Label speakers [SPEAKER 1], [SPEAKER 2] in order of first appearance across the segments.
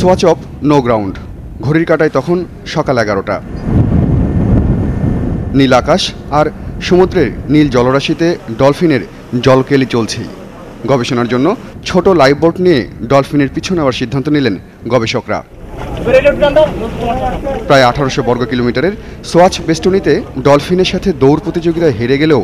[SPEAKER 1] Swatch of no ground ঘড়ির কাটায় তখন সকাল এগারোটা। নীল আকাশ আর সমুদ্রের নীল জলরাশিতে ডলফিনের জলকেলি চলছেই গবেষণার জন্য ছোট লাইফবোট নিয়ে ডলফিনের পিছু নেওয়ার সিদ্ধান্ত নিলেন গবেষকরা। প্রায় আঠারোশো বর্গ কিলোমিটারের সোয়াচ বেষ্টনীতে ডলফিনের সাথে দৌড় প্রতিযোগিতায় হেরে গেলেও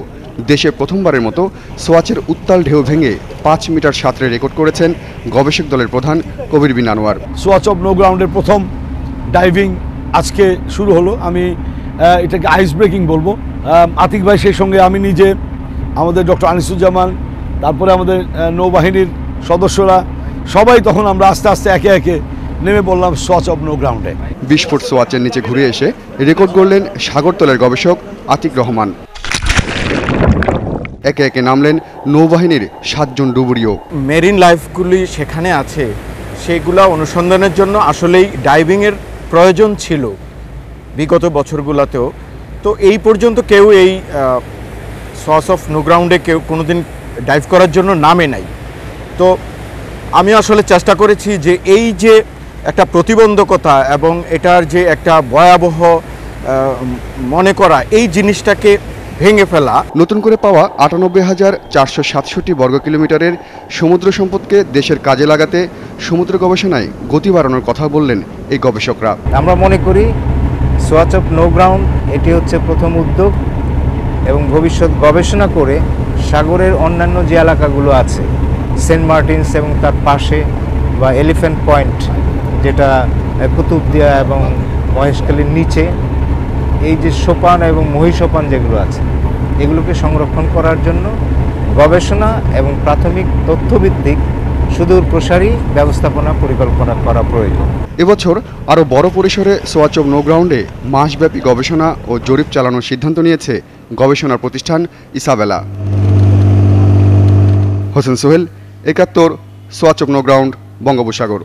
[SPEAKER 1] দেশে প্রথমবারের মতো সোয়াচের উত্তাল ঢেউ ভেঙে পাঁচ মিটার সাঁতরে রেকর্ড করেছেন গবেষক দলের প্রধান Kabir Bin Anwar.
[SPEAKER 2] Swatch of no গ্রাউন্ডের প্রথম ডাইভিং আজকে শুরু হলো। আমি এটাকে আইস ব্রেকিং বলব। আতিক ভাই সেই সঙ্গে আমি নিজে আমাদের ডক্টর আনিসুজ্জামান তারপরে আমাদের নৌবাহিনীর সদস্যরা সবাই তখন আমরা আস্তে আস্তে একে একে নেমে পড়লাম সোয়াচ অফ নো গ্রাউন্ডে
[SPEAKER 1] বিশ ফুট সোয়াচের নিচে ঘুরে এসে রেকর্ড করলেন সাগরতলের গবেষক আতিক রহমান। একে একে নামলেন নৌবাহিনীর সাতজন ডুবুরিও।
[SPEAKER 3] মেরিন লাইফগুলি সেখানে আছে। সেগুলা অনুসন্ধানের জন্য আসলেই ডাইভিংয়ের প্রয়োজন ছিল বিগত বছরগুলোতেও। তো এই পর্যন্ত কেউ এই সস অফ নো গ্রাউন্ডে কেউ কোনোদিন ডাইভ করার জন্য নামে নাই। তো আমি আসলে চেষ্টা করেছি যে এই যে একটা প্রতিবন্ধকতা এবং এটার যে একটা ভয়াবহ মনে করা, এই জিনিসটাকে ভেঙে ফেলা।
[SPEAKER 1] নতুন করে পাওয়া আটানব্বই হাজার চারশো সাতষট্টি বর্গ কিলোমিটারের সমুদ্র সম্পদকে দেশের কাজে লাগাতে সমুদ্র গবেষণায় গতি বাড়ানোর কথা বললেন এই গবেষকরা।
[SPEAKER 4] আমরা মনে করি সোয়াচ অফ নো গ্রাউন্ড, এটি হচ্ছে প্রথম উদ্যোগ এবং ভবিষ্যৎ গবেষণা করে সাগরের অন্যান্য যে এলাকাগুলো আছে, সেন্ট মার্টিনস এবং তার পাশে বা এলিফ্যান্ট পয়েন্ট যেটা কুতুবদিয়া এবং মহেশখালীর নিচে এই যে সোপান এবং মহিষোপান যেগুলো আছে, এগুলোকে সংরক্ষণ করার জন্য গবেষণা এবং প্রাথমিক তথ্যভিত্তিক সুদূর প্রসারী ব্যবস্থাপনা পরিকল্পনা করা প্রয়োজন।
[SPEAKER 1] এবছর আরও বড় পরিসরে সোয়াচ অব নো গ্রাউন্ডে মাসব্যাপী গবেষণা ও জরিপ চালানোর সিদ্ধান্ত নিয়েছে গবেষণা প্রতিষ্ঠান ইসাবেলা। হোসেন সোহেল, একাত্তর সোয়াচ অব নো গ্রাউন্ড বঙ্গোপসাগর।